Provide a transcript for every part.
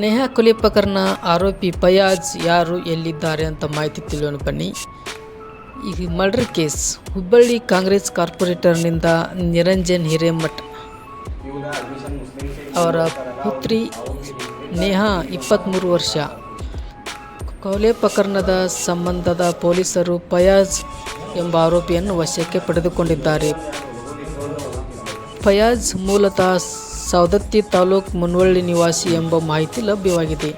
ನೇಹಾ ಕೊಲೆ ಪ್ರಕರಣ ಆರೋಪಿ ಫಯಾಜ್ ಯಾರು ಎಲ್ಲಿದ್ದಾರೆ ಅಂತ ಮಾಹಿತಿ ತಿಳಿಯೋಣ ಬನ್ನಿ. ಈಗ ಮರ್ಡರ್ ಕೇಸ್ ಹುಬ್ಬಳ್ಳಿ ಕಾಂಗ್ರೆಸ್ ಕಾರ್ಪೊರೇಟರ್ನಿಂದ ನಿರಂಜನ್ ಹಿರೇಮಠ್. ಅವರ ಪುತ್ರಿ ನೇಹಾ ಇಪ್ಪತ್ತ್ಮೂರು ವರ್ಷ. ಕೊಲೆ ಪ್ರಕರಣದ ಸಂಬಂಧದ ಪೊಲೀಸರು ಫಯಾಜ್ ಎಂಬ ಆರೋಪಿಯನ್ನು ವಶಕ್ಕೆ ಪಡೆದುಕೊಂಡಿದ್ದಾರೆ. ಫಯಾಜ್ ಮೂಲತಃ ಸವದತ್ತಿ ತಾಲೂಕ್ ಮುನ್ವಳ್ಳಿ ನಿವಾಸಿ ಎಂಬ ಮಾಹಿತಿ ಲಭ್ಯವಾಗಿದೆ.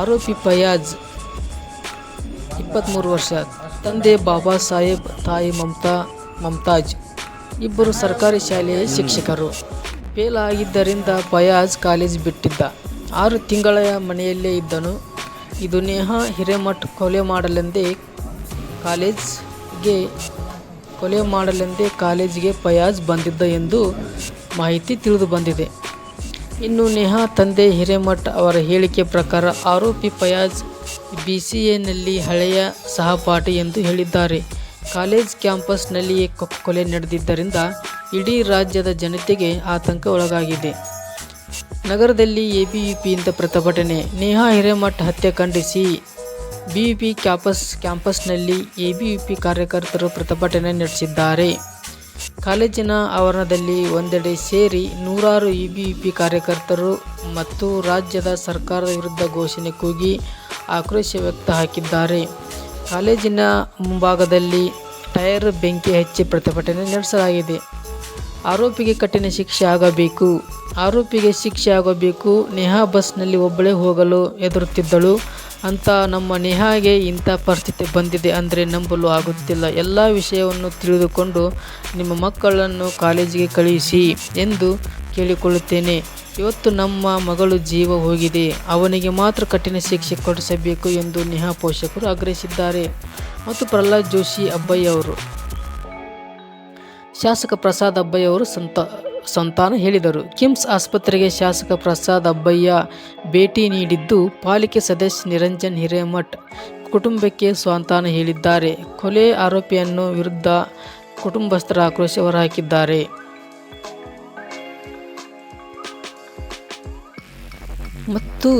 ಆರೋಪಿ ಫಯಾಜ್ ಇಪ್ಪತ್ತ್ಮೂರು ವರ್ಷ, ತಂದೆ ಬಾಬಾ ಸಾಹೇಬ್, ತಾಯಿ ಮಮತಾ, ಮಮತಾಜ್ ಇಬ್ಬರು ಸರ್ಕಾರಿ ಶಾಲೆಯ ಶಿಕ್ಷಕರು. ಫೇಲ್ ಆಗಿದ್ದರಿಂದ ಫಯಾಜ್ ಕಾಲೇಜ್ ಬಿಟ್ಟಿದ್ದ. ಆರು ತಿಂಗಳ ಮನೆಯಲ್ಲೇ ಇದ್ದನು. ಇದು ನೇಹಾ ಹಿರೇಮಠ್ ಕೊಲೆ ಮಾಡಲೆಂದೇ ಕಾಲೇಜ್ಗೆ, ಕೊಲೆ ಮಾಡಲೆಂದೇ ಕಾಲೇಜಿಗೆ ಫಯಾಜ್ ಬಂದಿದ್ದ ಎಂದು ಮಾಹಿತಿ ತಿಳಿದು ಬಂದಿದೆ. ಇನ್ನು ನೇಹಾ ತಂದೆ ಹಿರೇಮಠ್ ಅವರ ಹೇಳಿಕೆ ಪ್ರಕಾರ ಆರೋಪಿ ಫಯಾಜ್ ಬಿ ಸಿ ಎನಲ್ಲಿ ಹಳೆಯ ಸಹಪಾಠಿ ಎಂದು ಹೇಳಿದ್ದಾರೆ. ಕಾಲೇಜ್ ಕ್ಯಾಂಪಸ್ನಲ್ಲಿಯೇ ಕೊಲೆ ನಡೆದಿದ್ದರಿಂದ ಇಡೀ ರಾಜ್ಯದ ಜನತೆಗೆ ಆತಂಕ ಒಳಗಾಗಿದೆ. ನಗರದಲ್ಲಿ ಎಬಿವಿಪಿಯಿಂದ ಪ್ರತಿಭಟನೆ, ನೇಹಾ ಹಿರೇಮಠ್ ಹತ್ಯೆ ಖಂಡಿಸಿ ಬಿವಿಪಿ ಕ್ಯಾಂಪಸ್, ಕ್ಯಾಂಪಸ್ನಲ್ಲಿ ಎಬಿವಿಪಿ ಕಾರ್ಯಕರ್ತರು ಪ್ರತಿಭಟನೆ ನಡೆಸಿದ್ದಾರೆ. ಕಾಲೇಜಿನ ಆವರಣದಲ್ಲಿ ಒಂದೆಡೆ ಸೇರಿ ನೂರಾರು ಇಬಿಇಪಿ ಕಾರ್ಯಕರ್ತರು ಮತ್ತು ರಾಜ್ಯದ ಸರ್ಕಾರದ ವಿರುದ್ಧ ಘೋಷಣೆ ಕೂಗಿ ಆಕ್ರೋಶ ವ್ಯಕ್ತ ಹಾಕಿದ್ದಾರೆ ಕಾಲೇಜಿನ ಮುಂಭಾಗದಲ್ಲಿ ಟೈರ್ ಬೆಂಕಿ ಹಚ್ಚಿ ಪ್ರತಿಭಟನೆ ನಡೆಸಲಾಗಿದೆ. ಆರೋಪಿಗೆ ಕಠಿಣ ಶಿಕ್ಷೆ ಆಗಬೇಕು. ಆರೋಪಿಗೆ ಶಿಕ್ಷೆ ಆಗಬೇಕು. ನೇಹಾ ಬಸ್ನಲ್ಲಿ ಒಬ್ಬಳೇ ಹೋಗಲು ಹೆದರುತ್ತಿದ್ದಳು. ಅಂತ ನಮ್ಮ ನೇಹಾಗೆ ಇಂಥ ಪರಿಸ್ಥಿತಿ ಬಂದಿದೆ ಅಂದರೆ ನಂಬಲು ಆಗುತ್ತಿಲ್ಲ. ಎಲ್ಲ ವಿಷಯವನ್ನು ತಿಳಿದುಕೊಂಡು ನಿಮ್ಮ ಮಕ್ಕಳನ್ನು ಕಾಲೇಜಿಗೆ ಕಳುಹಿಸಿ ಎಂದು ಕೇಳಿಕೊಳ್ಳುತ್ತೇನೆ. ಇವತ್ತು ನಮ್ಮ ಮಗಳು ಜೀವ ಹೋಗಿದೆ. ಅವನಿಗೆ ಮಾತ್ರ ಕಠಿಣ ಶಿಕ್ಷೆ ಕೊಡಿಸಬೇಕು ಎಂದು ನೇಹಾ ಪೋಷಕರು ಆಗ್ರಹಿಸಿದ್ದಾರೆ. ಮತ್ತು ಪ್ರಹ್ಲಾದ್ ಜೋಶಿ ಅಬ್ಬಯ್ಯ ಅವರು, ಶಾಸಕ ಪ್ರಸಾದ್ ಅಬ್ಬಯ್ಯ ಅವರು ಸಂತ ಸಂತಾನ ಹೇಳಿದರು. ಕಿಮ್ಸ್ ಆಸ್ಪತ್ರೆಗೆ ಶಾಸಕ ಪ್ರಸಾದ್ ಅಬ್ಬಯ್ಯ ಭೇಟಿ ನೀಡಿದ್ದು, ಪಾಲಿಕೆ ಸದಸ್ಯ ನಿರಂಜನ್ ಹಿರೇಮಠ್ ಕುಟುಂಬಕ್ಕೆ ಸ್ವಾಂತಾನ ಹೇಳಿದ್ದಾರೆ. ಕೊಲೆ ಆರೋಪಿಯನ್ನು ವಿರುದ್ಧ ಕುಟುಂಬಸ್ಥರ ಆಕ್ರೋಶ ಹೊರಹಾಕಿದ್ದಾರೆ. ಮತ್ತು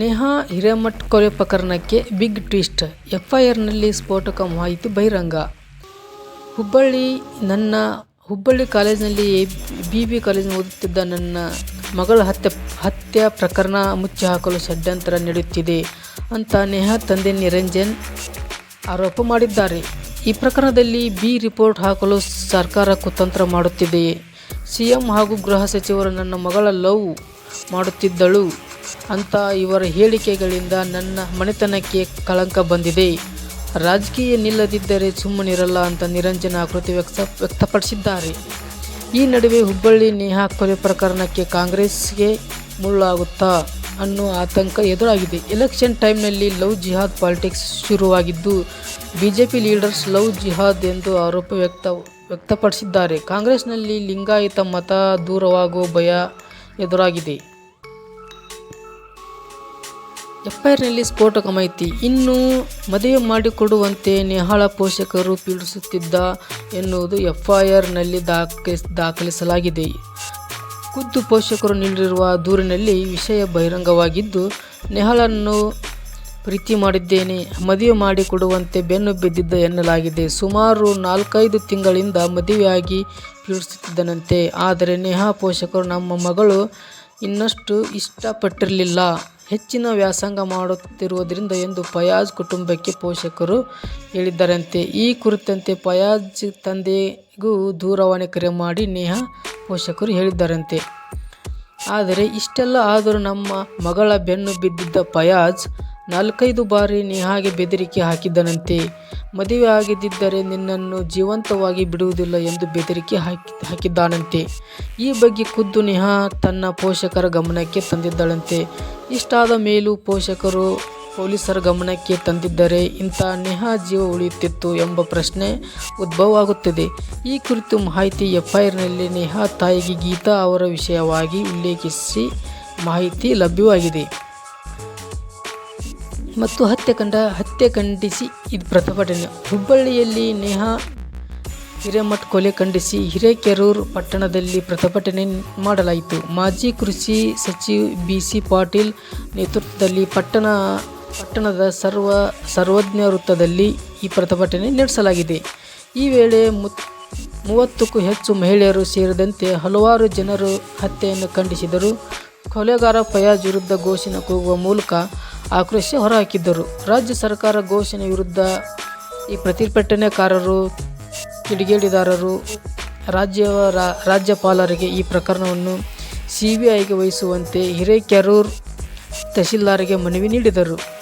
ನೇಹಾ ಹಿರೇಮಠ್ ಕೊಲೆ ಪ್ರಕರಣಕ್ಕೆ ಬಿಗ್ ಟ್ವಿಸ್ಟ್, ಎಫ್ಐಆರ್ನಲ್ಲಿ ಸ್ಫೋಟಕ ಮಾಹಿತಿ ಬಹಿರಂಗ. ಹುಬ್ಬಳ್ಳಿ ನನ್ನ ಹುಬ್ಬಳ್ಳಿ ಕಾಲೇಜಿನಲ್ಲಿ ಬಿ ಬಿ ಕಾಲೇಜಿನ ಓದುತ್ತಿದ್ದ ನನ್ನ ಮಗಳ ಹತ್ಯೆ ಹತ್ಯೆ ಪ್ರಕರಣ ಮುಚ್ಚಿ ಹಾಕಲು ಷಡ್ಯಂತ್ರ ನಡೆಯುತ್ತಿದೆ ಅಂತ ನೇಹಾ ತಂದೆ ನಿರಂಜನ್ ಆರೋಪ ಮಾಡಿದ್ದಾರೆ. ಈ ಪ್ರಕರಣದಲ್ಲಿ ಬಿ ರಿಪೋರ್ಟ್ ಹಾಕಲು ಸರ್ಕಾರ ಕುತಂತ್ರ ಮಾಡುತ್ತಿದೆ. ಸಿಎಂ ಹಾಗೂ ಗೃಹ ಸಚಿವರು ನನ್ನ ಮಗಳ ಲವ್ ಮಾಡುತ್ತಿದ್ದಳು ಅಂತ ಇವರ ಹೇಳಿಕೆಗಳಿಂದ ನನ್ನ ಮನೆತನಕ್ಕೆ ಕಳಂಕ ಬಂದಿದೆ. ರಾಜಕೀಯ ನಿಲ್ಲದಿದ್ದರೆ ಸುಮ್ಮನಿರಲ್ಲ ಅಂತ ನಿರಂಜನ ಆಕೃತಿ ವ್ಯಕ್ತ ವ್ಯಕ್ತಪಡಿಸಿದ್ದಾರೆ. ಈ ನಡುವೆ ಹುಬ್ಬಳ್ಳಿ ನೇಹಾ ಕೊಲೆ ಪ್ರಕರಣಕ್ಕೆ ಕಾಂಗ್ರೆಸ್ಗೆ ಮುಳ್ಳಾಗುತ್ತಾ ಅನ್ನೋ ಆತಂಕ ಎದುರಾಗಿದೆ. ಎಲೆಕ್ಷನ್ ಟೈಮ್ನಲ್ಲಿ ಲವ್ ಜಿಹಾದ್ ಪಾಲಿಟಿಕ್ಸ್ ಶುರುವಾಗಿದ್ದು, ಬಿಜೆಪಿ ಲೀಡರ್ಸ್ ಲವ್ ಜಿಹಾದ್ ಎಂದು ಆರೋಪ ವ್ಯಕ್ತ, ವ್ಯಕ್ತಪಡಿಸಿದ್ದಾರೆ. ಕಾಂಗ್ರೆಸ್ನಲ್ಲಿ ಲಿಂಗಾಯತ ಮತ ದೂರವಾಗುವ ಭಯ ಎದುರಾಗಿದೆ. ಎಫ್ಐಆರ್ನಲ್ಲಿ ಸ್ಫೋಟಕ ಮಾಹಿತಿ ಇನ್ನು ಮದುವೆ ಮಾಡಿಕೊಡುವಂತೆ ನೇಹಾಳ ಪೋಷಕರು ಪೀಡಿಸುತ್ತಿದ್ದ ಎನ್ನುವುದು ಎಫ್ಐಆರ್ನಲ್ಲಿ ದಾಖಲಿಸ್ ದಾಖಲಿಸಲಾಗಿದೆ. ಖುದ್ದು ಪೋಷಕರು ನೀಡಿರುವ ದೂರಿನಲ್ಲಿ ವಿಷಯ ಬಹಿರಂಗವಾಗಿದ್ದು, ನೆಹಳನ್ನು ಪ್ರೀತಿ ಮಾಡಿದ್ದೇನೆ. ಮದುವೆ ಮಾಡಿಕೊಡುವಂತೆ ಬೆನ್ನು ಬಿದ್ದಿದ್ದ ಎನ್ನಲಾಗಿದೆ. ಸುಮಾರು ನಾಲ್ಕೈದು ತಿಂಗಳಿಂದ ಮದುವೆಯಾಗಿ ಪೀಡಿಸುತ್ತಿದ್ದನಂತೆ. ಆದರೆ ನೇಹಾ ಪೋಷಕರು ನಮ್ಮ ಮಗಳು ಇನ್ನಷ್ಟು ಇಷ್ಟಪಟ್ಟಿರಲಿಲ್ಲ. ಹೆಚ್ಚಿನ ವ್ಯಾಸಂಗ ಮಾಡುತ್ತಿರುವುದರಿಂದ ಎಂದು ಫಯಾಜ್ ಕುಟುಂಬಕ್ಕೆ ಪೋಷಕರು ಹೇಳಿದ್ದಾರಂತೆ, ಈ ಕುರಿತಂತೆ ಫಯಾಜ್ ತಂದೆಗೂ ದೂರವಾಣಿ ಕರೆ ಮಾಡಿ ನೇಹಾ ಪೋಷಕರು ಹೇಳಿದ್ದಾರಂತೆ. ಆದರೆ, ಇಷ್ಟೆಲ್ಲ ಆದರೂ ನಮ್ಮ ಮಗಳ ಬೆನ್ನು ಬಿದ್ದಿದ್ದ ಫಯಾಜ್ ನಾಲ್ಕೈದು ಬಾರಿ ನೇಹಾಗೆ ಬೆದರಿಕೆ ಹಾಕಿದ್ದನಂತೆ. ಮದುವೆ ಆಗದಿದ್ದರೆ ನಿನ್ನನ್ನು ಜೀವಂತವಾಗಿ ಬಿಡುವುದಿಲ್ಲ ಎಂದು ಬೆದರಿಕೆ ಹಾಕಿ, ಹಾಕಿದ್ದಾನಂತೆ. ಈ ಬಗ್ಗೆ ಖುದ್ದು ನೇಹಾ ತನ್ನ ಪೋಷಕರ ಗಮನಕ್ಕೆ ತಂದಿದ್ದಳಂತೆ. ಇಷ್ಟಾದ ಮೇಲೂ ಪೋಷಕರು ಪೊಲೀಸರ ಗಮನಕ್ಕೆ ತಂದಿದ್ದರೆ ಇಂಥ ನೇಹಾ ಜೀವ ಉಳಿಯುತ್ತಿತ್ತು ಎಂಬ ಪ್ರಶ್ನೆ ಉದ್ಭವವಾಗುತ್ತದೆ. ಈ ಕುರಿತು ಮಾಹಿತಿ ಎಫ್ಐಆರ್ನಲ್ಲಿ ನೇಹಾ ತಾಯಿಗೆ ಗೀತಾ ಅವರ ವಿಷಯವಾಗಿ ಉಲ್ಲೇಖಿಸಿ ಮಾಹಿತಿ ಲಭ್ಯವಾಗಿದೆ. ಮತ್ತು ಹತ್ಯೆ ಕಂಡ, ಹತ್ಯೆ ಖಂಡಿಸಿ ಇದು ಪ್ರತಿಭಟನೆ. ಹುಬ್ಬಳ್ಳಿಯಲ್ಲಿ ನೇಹಾ ಹಿರೇಮಠ್ ಕೊಲೆ ಖಂಡಿಸಿ ಹಿರೇಕೆರೂರು ಪಟ್ಟಣದಲ್ಲಿ ಪ್ರತಿಭಟನೆ ಮಾಡಲಾಯಿತು. ಮಾಜಿ ಕೃಷಿ ಸಚಿವ ಬಿ ಸಿ ಪಾಟೀಲ್ ನೇತೃತ್ವದಲ್ಲಿ ಪಟ್ಟಣ, ಪಟ್ಟಣದ ಸರ್ವ, ಸರ್ವಜ್ಞ ವೃತ್ತದಲ್ಲಿ ಈ ಪ್ರತಿಭಟನೆ ನಡೆಸಲಾಗಿದೆ. ಈ ವೇಳೆ ಮೂವತ್ತಕ್ಕೂ ಹೆಚ್ಚು ಮಹಿಳೆಯರು ಸೇರಿದಂತೆ ಹಲವಾರು ಜನರು ಹತ್ಯೆಯನ್ನು ಖಂಡಿಸಿದರು. ಕೊಲೆಗಾರ ಫಯಾಜ್ ವಿರುದ್ಧ ಘೋಷಣೆ ಕೂಗುವ ಮೂಲಕ ಆಕ್ರೋಶ ಹೊರಹಾಕಿದ್ದರು. ರಾಜ್ಯ ಸರ್ಕಾರ ಘೋಷಣೆ ವಿರುದ್ಧ ಈ ಪ್ರತಿಭಟನೆಕಾರರು, ಕಿಡಿಗೇಡಿದಾರರು ರಾಜ್ಯ ರಾಜ್ಯಪಾಲರಿಗೆ ಈ ಪ್ರಕರಣವನ್ನು ಸಿ ಬಿ ಐಗೆ ವಹಿಸುವಂತೆ ಹಿರೇಕೆರೂರು ತಹಶೀಲ್ದಾರ್ಗೆ ಮನವಿ ನೀಡಿದರು.